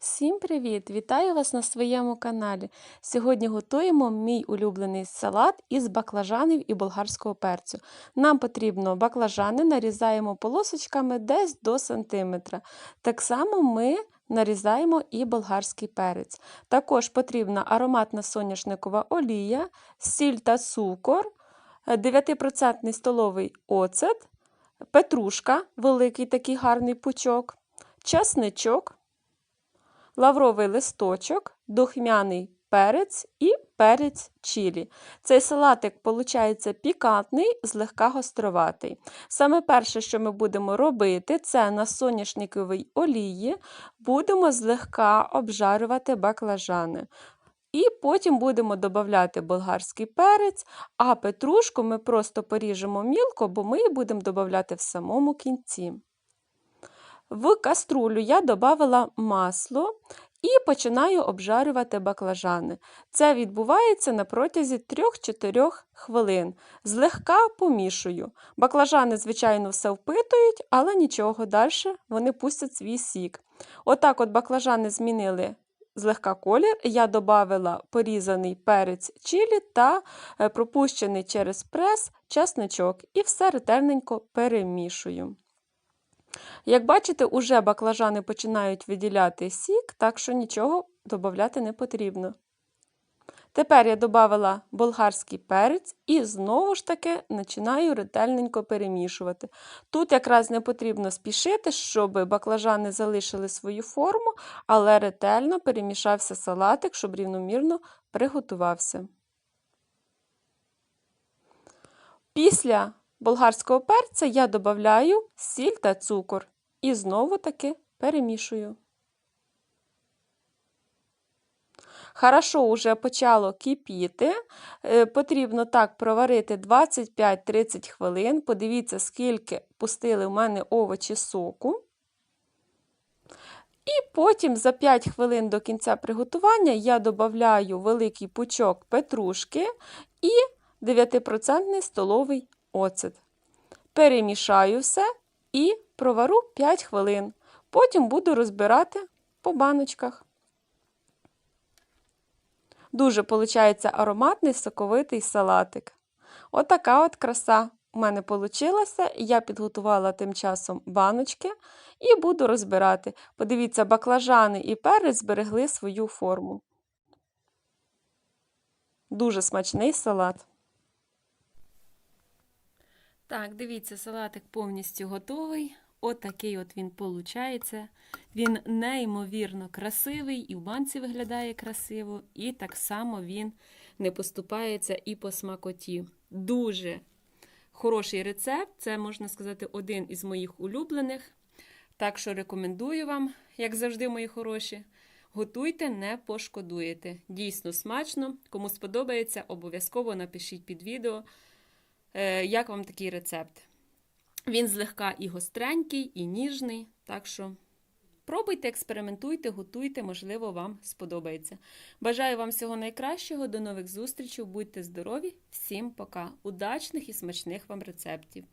Всім привіт! Вітаю вас на своєму каналі. Сьогодні готуємо мій улюблений салат із баклажанів і болгарського перцю. Нам потрібно баклажани, нарізаємо полосочками десь до сантиметра. Так само ми нарізаємо і болгарський перець. Також потрібна ароматна соняшникова олія, сіль та цукор, 9% столовий оцет, петрушка, великий такий гарний пучок, часничок лавровий листочок, духмяний перець і перець чилі. Цей салатик, виходить, пікантний, злегка гостроватий. Саме перше, що ми будемо робити, це на соняшниковій олії будемо злегка обжарювати баклажани. І потім будемо додавати болгарський перець, а петрушку ми просто поріжемо мілко, бо ми її будемо додавати в самому кінці. В каструлю я додала масло і починаю обжарювати баклажани. Це відбувається на протязі 3-4 хвилин. Злегка помішую. Баклажани, звичайно, все впитують, але нічого далі вони пустять свій сік. Отак от баклажани змінили. Злегка колір, я додала порізаний перець чилі та е, пропущений через прес часничок і все ретельненько перемішую. Як бачите, уже баклажани починають виділяти сік, так що нічого додати не потрібно. Тепер я додала болгарський перець і знову ж таки починаю ретельненько перемішувати. Тут якраз не потрібно спішити, щоб баклажани залишили свою форму, але ретельно перемішався салатик, щоб рівномірно приготувався. Після болгарського перця я додаю сіль та цукор і знову таки перемішую. Хорошо вже почало кипіти. Е, потрібно так проварити 25-30 хвилин. Подивіться, скільки пустили в мене овочі соку. І потім за 5 хвилин до кінця приготування я додаю великий пучок петрушки і 9% столовий оцет. Перемішаю все і провару 5 хвилин. Потім буду розбирати по баночках. Дуже, виходить, ароматний соковитий салатик. Отака от краса у мене вийшла. Я підготувала тим часом баночки і буду розбирати. Подивіться, баклажани і перець зберегли свою форму. Дуже смачний салат. Так, дивіться, салатик повністю готовий. Отакий от, він виходить. Він неймовірно красивий, і в банці виглядає красиво, і так само він не поступається і по смакоті. Дуже хороший рецепт. Це, можна сказати, один із моїх улюблених. Так що рекомендую вам, як завжди, мої хороші. Готуйте, не пошкодуєте. Дійсно смачно. Кому сподобається, обов'язково напишіть під відео. Е, як вам такий рецепт? Він злегка і гостренький, і ніжний. Так що пробуйте, експериментуйте, готуйте, можливо, вам сподобається. Бажаю вам всього найкращого, до нових зустрічей, будьте здорові, всім пока! Удачних і смачних вам рецептів!